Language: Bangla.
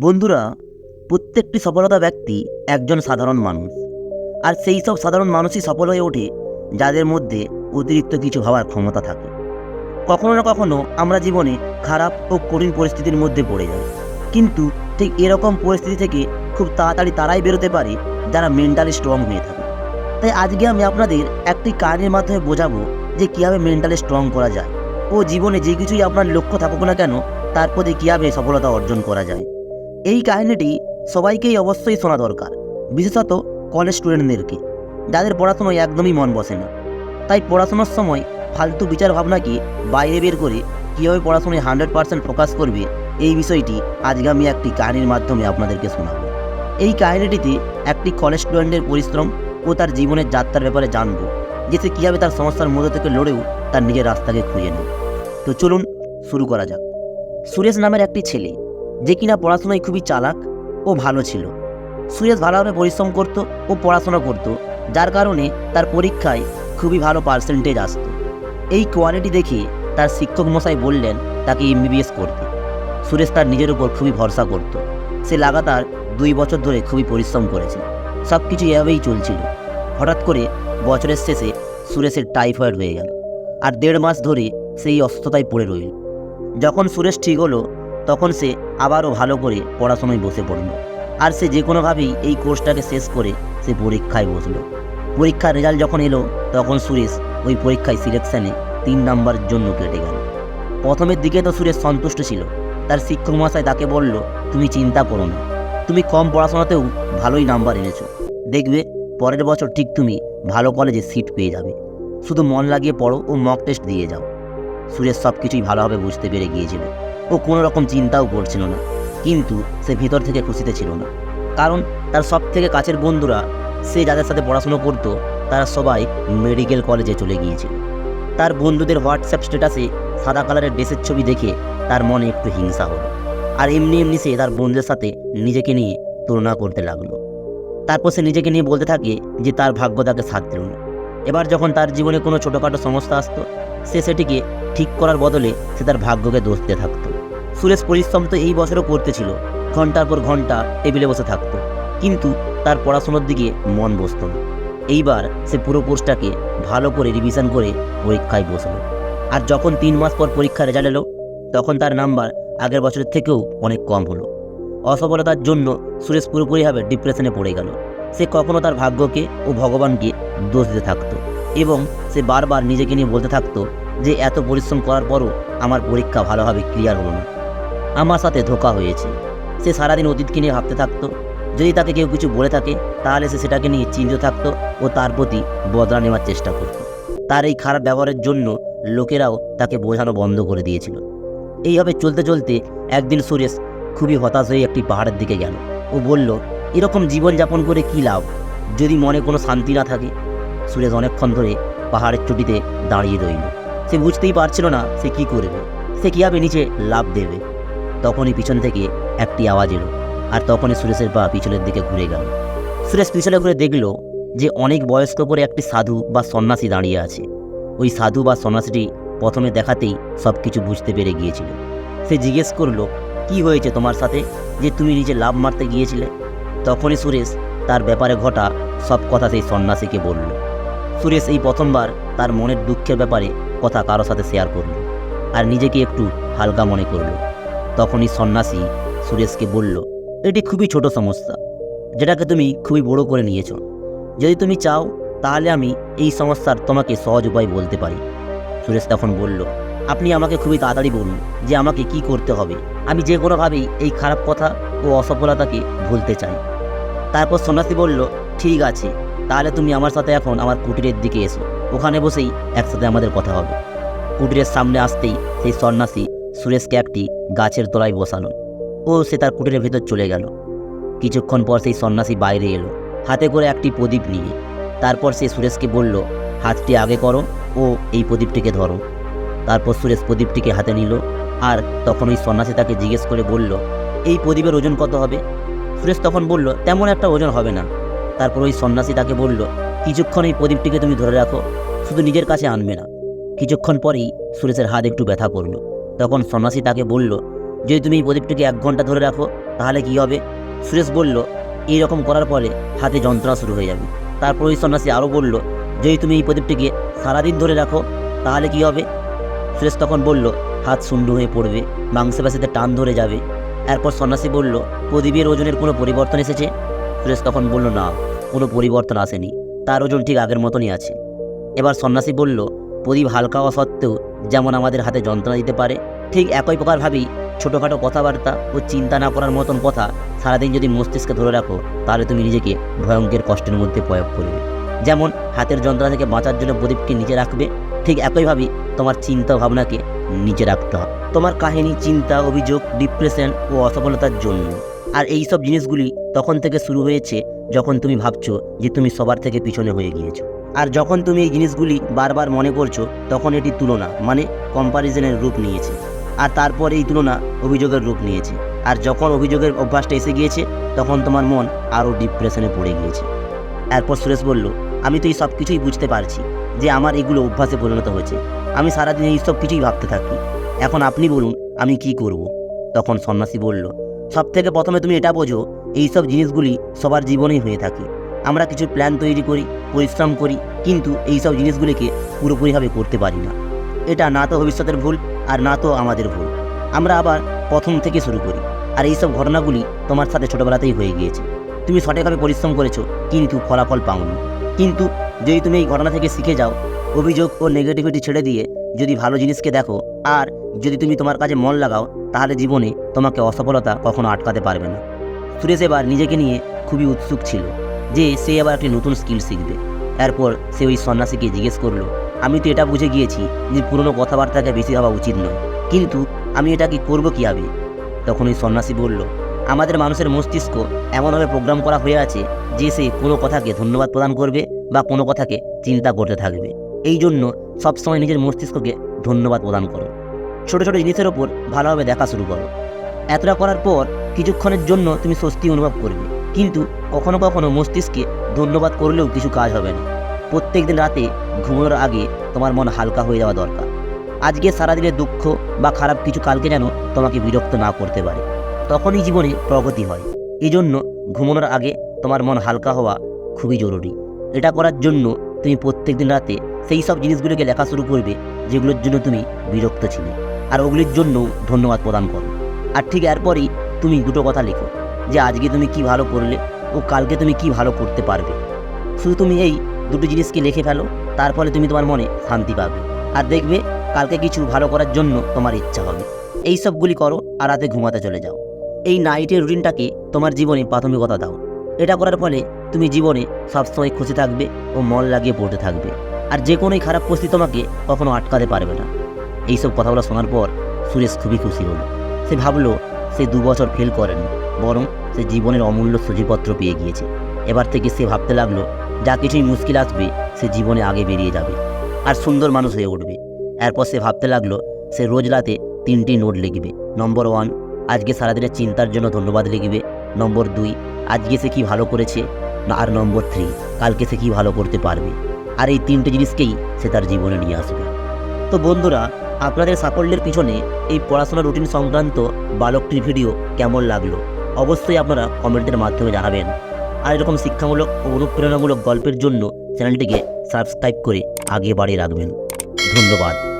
বন্ধুরা, প্রত্যেকটি সফলতা ব্যক্তি একজন সাধারণ মানুষ। আর সেই সব সাধারণ মানুষই সফল হয়ে ওঠে যাদের মধ্যে অতিরিক্ত কিছু হওয়ার ক্ষমতা থাকে। কখনো না কখনো আমরা জীবনে খারাপ ও কঠিন পরিস্থিতির মধ্যে পড়ে যাই। কিন্তু ঠিক এরকম পরিস্থিতি থেকে খুব তাড়াতাড়ি তারাই বেরোতে পারে যারা মেন্টালি স্ট্রং হয়ে থাকে। তাই আজকে আমি আপনাদের একটি কাহিনীর মাধ্যমে বোঝাবো যে কীভাবে মেন্টালি স্ট্রং করা যায়। ও জীবনে যে কিছুই আপনার লক্ষ্য থাকুক না কেন, তার প্রতি কীভাবে সফলতা অর্জন করা যায়। এই কাহিনিটি সবাইকেই অবশ্যই শোনা দরকার, বিশেষত কলেজ স্টুডেন্টদেরকে যাদের পড়াশোনায় একদমই মন বসে না। তাই পড়াশোনার সময় ফালতু বিচার ভাবনাকে বাইরে বের করে কীভাবে পড়াশোনায় হান্ড্রেড পার্সেন্ট ফোকাস করবে, এই বিষয়টি আজকে আমি একটি কাহিনীর মাধ্যমে আপনাদেরকে শোনাব। এই কাহিনিটিতে একটি কলেজ স্টুডেন্টের পরিশ্রম ও তার জীবনের যাত্রার ব্যাপারে জানব, যে সে কীভাবে তার সমস্যার মধ্যে থেকে লড়েও তার নিজের রাস্তাকে খুঁজে নেয়। তো চলুন শুরু করা যাক। সুরেশ নামের একটি ছেলে যে কিনা পড়াশোনায় খুবই চালাক ও ভালো ছিল। সুরেশ ভালোভাবে পরিশ্রম করত ও পড়াশোনা করত, যার কারণে তার পরীক্ষায় খুবই ভালো পার্সেন্টেজ আসত। এই কোয়ালিটি দেখে তার শিক্ষক মশাই বললেন, তাকে এমবিবিএস করতে। সুরেশ তার নিজের উপর খুবই ভরসা করত। সে লাগাতার দুই বছর ধরে খুবই পরিশ্রম করেছে সব কিছু এভাবেই চলছিল। হঠাৎ করে বছরের শেষে সুরেশের টাইফয়েড হয়ে গেল। আর দেড় মাস ধরে সেই অসুস্থতায় পড়ে রইল। যখন সুরেশ ঠিক হলো তখন সে আবারও ভালো করে পড়াশোনায় বসে পড়ল। আর সে যে কোনোভাবেই এই কোর্সটাকে শেষ করে সে পরীক্ষায় বসল। পরীক্ষার রেজাল্ট যখন এলো, তখন সুরেশ ওই পরীক্ষায় সিলেকশানে তিন নাম্বারের জন্য কেটে গেল। প্রথমের দিকে তো সুরেশ সন্তুষ্ট ছিল। তার শিক্ষক মহাশয় তাকে বলল, তুমি চিন্তা করো না। তুমি কম পড়াশোনাতেও ভালোই নাম্বার এনেছো। দেখবে, পরের বছর ঠিক তুমি ভালো কলেজে সিট পেয়ে যাবে। শুধু মন লাগিয়ে পড়ো ও মক টেস্ট দিয়ে যাও। সুরেশ সব কিছুই ভালোভাবে বুঝতে পেরে গিয়েছিল। ও কোনো রকম চিন্তাও করছিল না, কিন্তু সে ভিতর থেকে খুশিতে ছিল না। কারণ তার সব থেকে কাছের বন্ধুরা, সে যাদের সাথে পড়াশুনো করতো, তারা সবাই মেডিকেল কলেজে চলে গিয়েছিল। তার বন্ধুদের হোয়াটসঅ্যাপ স্ট্যাটাসে সাদা কালারের ড্রেসের ছবি দেখে তার মনে একটু হিংসা হলো। আর এমনি এমনি সে তার বন্ধুদের সাথে নিজেকে নিয়ে তুলনা করতে লাগল। তারপর সে নিজেকে নিয়ে বলতে থাকে যে তার ভাগ্য তাকে সাথ দিল না। এবার যখন তার জীবনে কোনো ছোটোখাটো সমস্যা আসতো, সে সেটিকে ঠিক করার বদলে সে তার ভাগ্যকে দোষ দিয়ে থাকতো। সুরেশ পরিশ্রম তো এই বছরও করতেছিল ঘণ্টার পর ঘণ্টা টেবিলে বসে থাকতো। কিন্তু তার পড়াশোনার দিকে মন বসত না। এইবার সে পুরো কোর্সটাকে ভালো করে রিভিশন করে পরীক্ষায় বসল। আর যখন তিন মাস পর পরীক্ষা রেজাল্ট এলো, তখন তার নাম্বার আগের বছরের থেকেও অনেক কম হলো। অসফলতার জন্য সুরেশ পুরোপুরিভাবে ডিপ্রেশনে পড়ে গেল। সে কখনো তার ভাগ্যকে ও ভগবানকে দোষ দিতে থাকতো এবং সে বারবার নিজেকে নিয়ে বলতে থাকতো যে এত পরিশ্রম করার পরও আমার পরীক্ষা ভালোভাবে ক্লিয়ার হলো না। আমার সাথে ধোকা হয়েছে। সে সারাদিন অতীতকে নিয়ে ভাবতে থাকতো। যদি তাকে কেউ কিছু বলে থাকে, তাহলে সে সেটাকে নিয়ে চিন্তিত থাকতো ও তার প্রতি বদলা নেওয়ার চেষ্টা করত। তার এই খারাপ ব্যবহারের জন্য লোকেরাও তাকে বোঝানো বন্ধ করে দিয়েছিল। এইভাবে চলতে চলতে একদিন সুরেশ খুবই হতাশ হয়ে একটি পাহাড়ের দিকে গেল। ও বলল, এরকম জীবনযাপন করে কী লাভ? যদি মনে কোনো শান্তি না থাকে? সুরেশ অনেকক্ষণ ধরে পাহাড়ের চুটিতে দাঁড়িয়ে রইল। সে বুঝতেই পারছিল না সে কি করবে। সে কীভাবে নিচে লাভ দেবে। তখনই পিছন থেকে একটি আওয়াজ এলো, আর তখনই সুরেশের পা পিছনের দিকে ঘুরে গেল। সুরেশ পিছনে ঘুরে দেখল যে অনেক বয়স্ক করে একটি সাধু বা সন্ন্যাসী দাঁড়িয়ে আছে। ওই সাধু বা সন্ন্যাসীটি প্রথমে দেখাতেই সব কিছু বুঝতে পেরে গিয়েছিল। সে জিজ্ঞেস করল, কি হয়েছে তোমার সাথে? যে তুমি নিজে লাভ মারতে গিয়েছিলে? তখনই সুরেশ তার ব্যাপারে ঘটা সব কথা সেই সন্ন্যাসীকে বলল। সুরেশ এই প্রথমবার তার মনের দুঃখের ব্যাপারে কথা কারও সাথে শেয়ার করল আর নিজেকে একটু হালকা মনে করল। তখনই সন্ন্যাসী সুরেশকে বলল, এটি খুবই ছোট সমস্যা, যেটাকে তুমি খুবই বড় করে নিয়েছ। যদি তুমি চাও, তাহলে আমি এই সমস্যার তোমাকে সহজ উপায় বলতে পারি। সুরেশ তখন বলল, আপনি আমাকে খুবই তাড়াতাড়ি বলুন যে আমাকে কি করতে হবে। আমি যে কোনোভাবেই এই খারাপ কথা ও অসফলতাকে ভুলতে চাই। তারপর সন্ন্যাসী বলল, ঠিক আছে তাহলে তুমি আমার সাথে এখন আমার কুটিরের দিকে এসো। ওখানে বসেই একসাথে আমাদের কথা হবে। কুটিরের সামনে আসতেই সেই সন্ন্যাসী সুরেশকে একটি গাছের তলায় বসালো ও সে তার কুটিরের ভেতর চলে গেল। কিছুক্ষণ পর সেই সন্ন্যাসী বাইরে এলো, হাতে করে একটি প্রদীপ নিয়ে। তারপর সে সুরেশকে বলল, হাতটি আগে করো ও এই প্রদীপটিকে ধরো। তারপর সুরেশ প্রদীপটিকে হাতে নিল আর তখন ওই সন্ন্যাসী তাকে জিজ্ঞেস করে বলল, এই প্রদীপের ওজন কত হবে? সুরেশ তখন বলল, তেমন একটা ওজন হবে না। তারপর ওই সন্ন্যাসী তাকে বলল, কিছুক্ষণ এই প্রদীপটিকে তুমি ধরে রাখো, শুধু নিজের কাছে আনবে না। কিছুক্ষণ পরেই সুরেশের হাত একটু ব্যথা করল। তখন সন্ন্যাসী তাকে বলল, যদি তুমি এই প্রদীপটিকে এক ঘণ্টা ধরে রাখো, তাহলে কি হবে? সুরেশ বলল, এই রকম করার পরে হাতে যন্ত্রণা শুরু হয়ে যাবে। তারপর ওই সন্ন্যাসী আরও বলল, যদি তুমি এই প্রদীপটিকে সারাদিন ধরে রাখো, তাহলে কি হবে? সুরেশ তখন বলল, হাত শূন্য হয়ে পড়বে, মাংসপেশিতে টান ধরে যাবে। এরপর সন্ন্যাসী বলল, প্রদীপের ওজনের কোনো পরিবর্তন এসেছে? সুরেশ তখন বলল, না। কোনো পরিবর্তন আসেনি। তার ওজন ঠিক আগের মতনই আছে। এবার সন্ন্যাসী বলল, প্রদীপ হালকা হওয়া সত্ত্বেও যেমন আমাদের হাতে যন্ত্রণা দিতে পারে, ঠিক একই প্রকারভাবেই ছোটোখাটো কথাবার্তা ও চিন্তা না করার মতন কথা সারাদিন যদি মস্তিষ্কে ধরে রাখো, তাহলে তুমি নিজেকে ভয়ঙ্কর কষ্টের মধ্যে প্রয়োগ করবে। যেমন হাতের যন্ত্রণা থেকে বাঁচার জন্য প্রদীপকে নিচে রাখবে, ঠিক একইভাবেই তোমার চিন্তা ভাবনাকে নিচে রাখতে হবে। তোমার কাহিনী, চিন্তা, অভিযোগ ডিপ্রেশন ও অসফলতার জন্য। আর এই সব জিনিসগুলি তখন থেকে শুরু হয়েছে যখন তুমি ভাবছ যে তুমি সবার থেকে পিছনে হয়ে গিয়েছো। আর যখন তুমি এই জিনিসগুলি বারবার মনে করছ, তখন এটি তুলনা মানে কম্পারিজনের রূপ নিয়েছে। আর তারপর এই তুলনা অভিযোগের রূপ নিয়েছে। আর যখন অভিযোগের অভ্যাসটা এসে গিয়েছে, তখন তোমার মন আরও ডিপ্রেশনে পড়ে গিয়েছে। এরপর সুরেশ বলল, আমি তো এই সব কিছুই বুঝতে পারছি যে আমার এগুলো অভ্যাসে পরিণত হয়েছে। আমি সারাদিন এই সব কিছুই ভাবতে থাকি। এখন আপনি বলুন, আমি কি করব? তখন সন্ন্যাসী বলল সব থেকে প্রথমে তুমি এটা বোঝো এই সব জিনিসগুলি সবার জীবনেই হয়ে থাকে। আমরা কিছু প্ল্যান তৈরি করি, পরিশ্রম করি, কিন্তু এই সব জিনিসগুলিকে পুরোপুরিভাবে করতে পারি না। এটা না তো ভবিষ্যতের ভুল, আর না তো আমাদের ভুল। আমরা আবার প্রথম থেকে শুরু করি, আর এই সব ঘটনাগুলি তোমার সাথে ছোটোবেলাতেই হয়ে গিয়েছে। তুমি সঠিকভাবে পরিশ্রম করেছ, কিন্তু ফলাফল পাওনি। কিন্তু যদি তুমি এই ঘটনা থেকে শিখে যাও, অভিযোগ ও নেগেটিভিটি ছেড়ে দিয়ে যদি ভালো জিনিসকে দেখো, আর যদি তুমি তোমার কাজে মন লাগাও, তাহলে জীবনে তোমাকে অসফলতা কখনো আটকাতে পারবে না। সুরেশ এবার নিজেকে নিয়ে খুবই উৎসুক ছিল যে সে আবার একটি নতুন স্কিল শিখবে। এরপর সে ওই সন্ন্যাসীকে জিজ্ঞেস করল, আমি তো এটা বুঝে গিয়েছি যে পুরনো কথাবার্তাকে বেশি ভাবা উচিত নয়, কিন্তু আমি এটা কি করব কীভাবে? তখন ওই সন্ন্যাসী বলল, আমাদের মানুষের মস্তিষ্ক এমনভাবে প্রোগ্রাম করা হয়ে আছে যে সে কোনো কথাকে ধন্যবাদ প্রদান করবে বা কোনো কথাকে চিন্তা করতে থাকবে। এই জন্য সবসময় নিজের মস্তিষ্ককে ধন্যবাদ প্রদান করো। ছোটো ছোটো জিনিসের ওপর ভালোভাবে দেখা শুরু করো। এতটা করার পর কিছুক্ষণের জন্য তুমি স্বস্তি অনুভব করবে। কিন্তু কখনো কখনো মস্তিষ্কে ধন্যবাদ করলেও কিছু কাজ হবে না। প্রত্যেক দিন রাতে ঘুমানোর আগে তোমার মন হালকা হয়ে যাওয়া দরকার। আজকে সারাদিনের দুঃখ বা খারাপ কিছু কালকে যেন তোমাকে বিরক্ত না করতে পারে। তখনই জীবনে প্রগতি হয়। এই জন্য ঘুমানোর আগে তোমার মন হালকা হওয়া খুবই জরুরি। এটা করার জন্য তুমি প্রত্যেক দিন রাতে সেই সব জিনিসগুলোকে লেখা শুরু করবে যেগুলোর জন্য তুমি বিরক্ত ছিলে। আর ওগুলির জন্য ধন্যবাদ প্রদান করো। আর ঠিক এরপরই তুমি দুটো কথা লেখো, যে আজকে তুমি কি ভালো করলে ও কালকে তুমি কি ভালো করতে পারবে। শুধু তুমি এই দুটো জিনিসকে লিখে ফেলো, তার ফলে তুমি তোমার মনে শান্তি পাবে। আর দেখবে, কালকে কিছু ভালো করার জন্য তোমার ইচ্ছা হবে। এই সবগুলি করো আর রাতে ঘুমাতে চলে যাও। এই নাইটের রুটিনটাকে তোমার জীবনে প্রাথমিকতা দাও। এটা করার ফলে তুমি জীবনে সবসময় খুশি থাকবে ও মন লাগিয়ে পড়তে থাকবে। আর যে কোনোই খারাপ পরিস্থিতি তোমাকে কখনো আটকাতে পারবে না। এইসব কথাগুলো শোনার পর সুরেশ খুবই খুশি হলো। সে ভাবলো সে দু বছর ফেল করেনি, বরং সে জীবনের অমূল্য সূচিপত্র পেয়ে গিয়েছে। এবার থেকে সে ভাবতে লাগল, যা কিছুই মুশকিল আসবে, সে জীবনে আগে বেরিয়ে যাবে আর সুন্দর মানুষ হয়ে উঠবে। এরপর সে ভাবতে লাগল, সে রোজ রাতে তিনটি নোট লিখবে। নম্বর ওয়ান, আজকে সারাদিনের চিন্তার জন্য ধন্যবাদ লিখবে। নম্বর দুই, আজকে সে কী ভালো করেছে? আর নম্বর থ্রি, কালকে সে কী ভালো করতে পারবে? আর এই তিনটে জিনিসকেই সে তার জীবনে নিয়ে আসবে। তো বন্ধুরা আপনাদের সাফল্যের পিছনে এই পড়াশোনা রুটিন সংক্রান্ত বালকটির ভিডিও কেমন লাগল? অবশ্যই আপনারা কমেন্টের মাধ্যমে জানাবেন। আর এরকম শিক্ষামূলক ও অনুপ্রেরণামূলক গল্পের জন্য চ্যানেলটিকে সাবস্ক্রাইব করে আগে বাড়িয়ে রাখবেন। ধন্যবাদ।